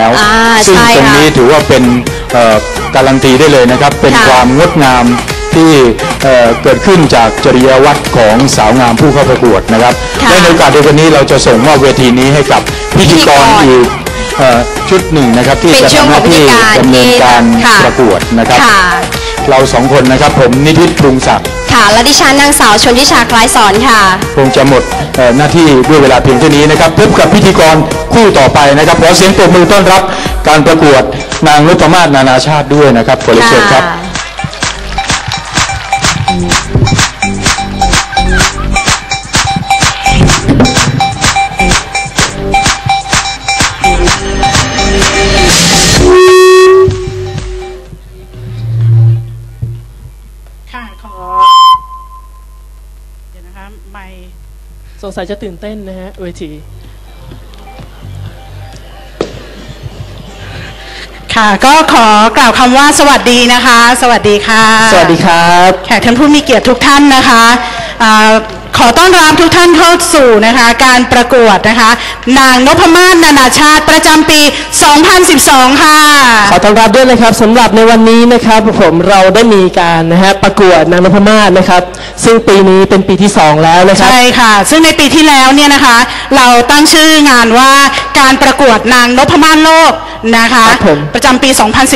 แล้วอ่าซึ่งใช่ตรงค่ะนี้ถือว่าเป็นเอ่อการันตีได้เลยนะครับ เป็นค่ะความงดงามที่เอ่อเกิดขึ้นจากจริยวัตรของสาวงามผู้เข้าประกวดนะครับค่ะและในโอกาสเดียวกันนี้เราจะส่งมอบเวทีนี้ให้กับพิธีกรพิธีกรอีกเอ่อชุดหนึ่งนะครับที่เป็นจะช่วงทำหขอน้างพิธีที่การดำเนินการค่ะประกวดนะครับค่ะเราสองคนนะครับผมนิติศปรุงศักดิ์ ค่ะ และดิฉันนางสาวชนทิชาคล้ายสอนค่ะ คงจะหมดหน้าที่ด้วยเวลาเพียงเท่านี้นะครับพบกับพิธีกรคู่ต่อไปนะครับขอเสียงปรบมือต้อนรับการประกวดนางนพมาศนานาชาติด้วยนะครับขอเรียนเชิญครับ งสัยจะตื่นเต้นนะฮะเวทีค่ะก็ขอกล่าวคำว่าสวัสดีนะคะ สวัสดีค่ะ สวัสดีครับ แขกท่านผู้มีเกียรติทุกท่านนะคะอ่า ขอต้อนรับทุกท่านเข้าสู่นะคะการประกวดนะคะ นางนพมาศนานาชาติประจำปี 2012 ค่ะ ขอต้อนรับด้วยนะครับสำหรับในวันนี้นะครับผมเราได้มีการนะฮะประกวดนางนพมาศนะครับ ซึ่งปีนี้เป็นปีที่ 2 แล้วนะครับใช่ค่ะ ซึ่งในปีที่แล้วเนี่ยนะคะ เราตั้งชื่องานว่าการประกวดนางนพมาศโลก นะคะครับผมประจำปี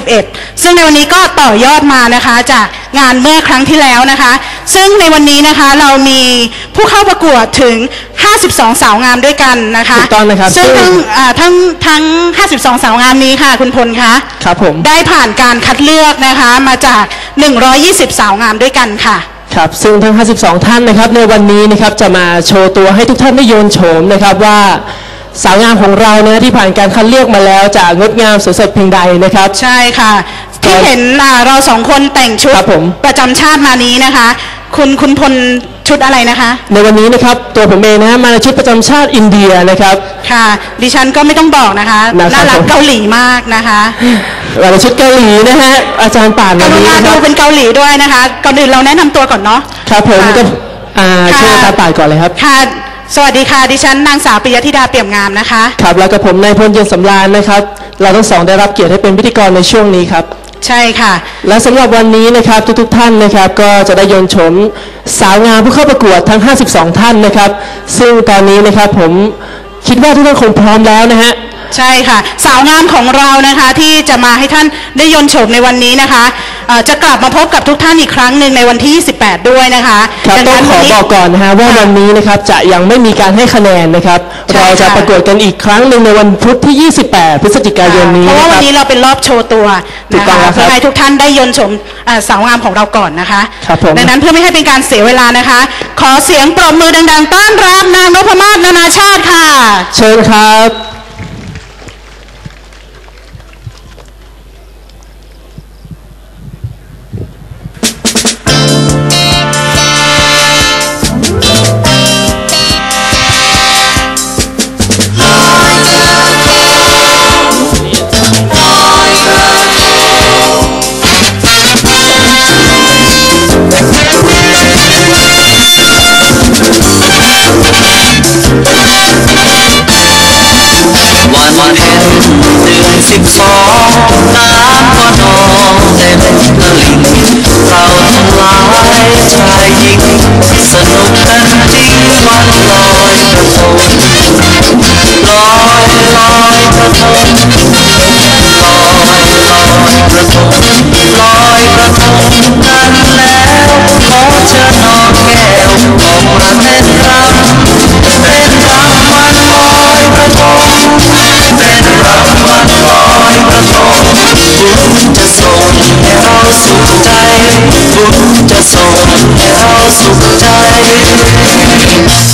2011 ซึ่งในวันนี้ก็ต่อยอดมานะคะจากงานเมื่อครั้งที่แล้วนะคะ ซึ่งในวันนี้นะคะเรามีผู้เข้าประกวดถึง 52 สาวงามด้วยกันนะคะถูกต้องนะครับซึ่งซึ่ทั้งงอ่าทั้งทั้ง 52 สาวงามนี้ค่ะคุณพลคะครับผมได้ผ่านการคัดเลือกนะคะมาจาก 120 สาวงามด้วยกันค่ะครับซึ่งทั้ง 52 ท่านนะครับในวันนี้นะครับจะมาโชว์ตัวให้ทุกท่านได้โยนโฉมนะครับว่า สาวงามของเรานะที่ผ่านการคัดเลือกมาแล้วจะงดงามสวยสดเพียงใดนะครับ ใช่ค่ะ ที่เห็นอ่าเราสองคนแต่งชุดครับผม ประจำชาติมานี้นะคะ คุณคุณพลชุดอะไรนะคะในวันนี้นะครับตัวผมเองนะฮะมาในชุดประจำชาติอินเดียนะครับ ค่ะ ดิฉันก็ไม่ต้องบอกนะคะนะครับน่ารักผมเกาหลีมากนะคะมาในชุดเกาหลีนะฮะอาจารย์ป่านกวันรุนี้ณานะคดูรับเป็นเกาหลีด้วยนะคะก่อนอื่นเราแนะนำตัวก่อนเนาะ ครับผมค่ะ ก็อ่าค่ะเชิญอาจารย์ป่านก่อนเลยครับ ค่ะ สวัสดีค่ะ ดิฉันนางสาวปิยธิดาเปี่ยมงามนะคะ ครับแล้วกับผมนายพลเย็นสำราญนะครับ เราทั้งสองได้รับเกียรติให้เป็นพิธีกรในช่วงนี้ครับ ใช่ค่ะ และสำหรับวันนี้นะครับทุกๆท่านนะครับ ก็จะได้ยนต์โฉมสาวงามผู้เข้าประกวดทั้ง 52 ท่านนะครับ ซึ่งตอนนี้นะครับผมคิดว่าทุกท่านคงพร้อมแล้วนะฮะ ใช่ค่ะ สาวงามของเรานะคะที่จะมาให้ท่านได้ยนต์โฉมในวันนี้นะคะเอ่อจะกลับมาพบกับทุกท่านอีกครั้งหนึ่งในวันที่ 28 ด้วยนะคะครับดัต้องนั้นขอวันนี้บอกก่อนนะฮะว่าวันนี้นะครับจะยังไม่มีการให้คะแนนนะครับใช่เราจะค่ะประกวดกันอีกครั้งหนึ่งในวันพุธที่ 28 พฤศจิกายนนี้เพราะนะว่าควันรับนี้เราเป็นรอบโชว์ตัวถูกนะต้องคะแล้วครับเพื่อให้ทุกท่านได้ยนต์ชมเอ่อสาวงามของเราก่อนนะคะครับผมดังนั้นเพื่อไม่ให้เป็นการเสียเวลานะคะ ขอเสียงปรบมือดัง ๆ ต้อนรับนางนพมาศนานาชาติค่ะ เชิญครับ วันเพ็ญเดือนสิบสองน้ำก็นองเต็มตลิ่งเราทั้งหลายชายหญิงสนุกกันจริงวันลอยกระทงลอยลอยกระทงลอยลอยกระทงลอยกระทงกันแล้ว ญจะส่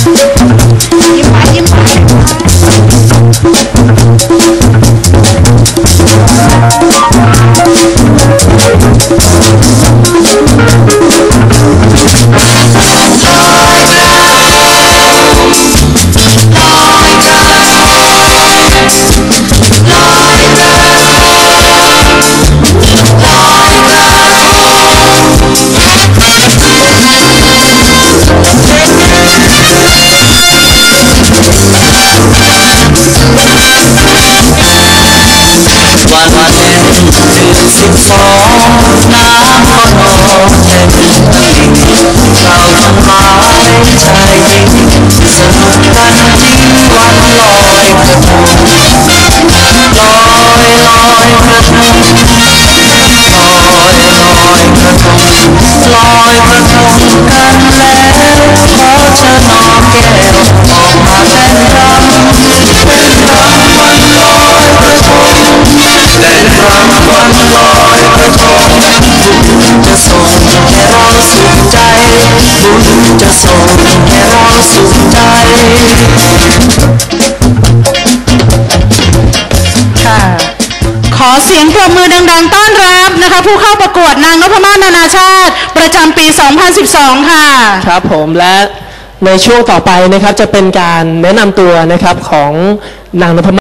วันเพ็ญเดือนสิบสองน้ำก็นองเต็มตลิ่งเราทั้งหลาย อนรับนะคะผู้เข้าประกวดนางนพมาศนานาชาติ ประจำปี 2012 ค่ะ ครับผมและในช่วงต่อไปนะครับจะเป็นการแนะนำตัวนะครับของนางนพ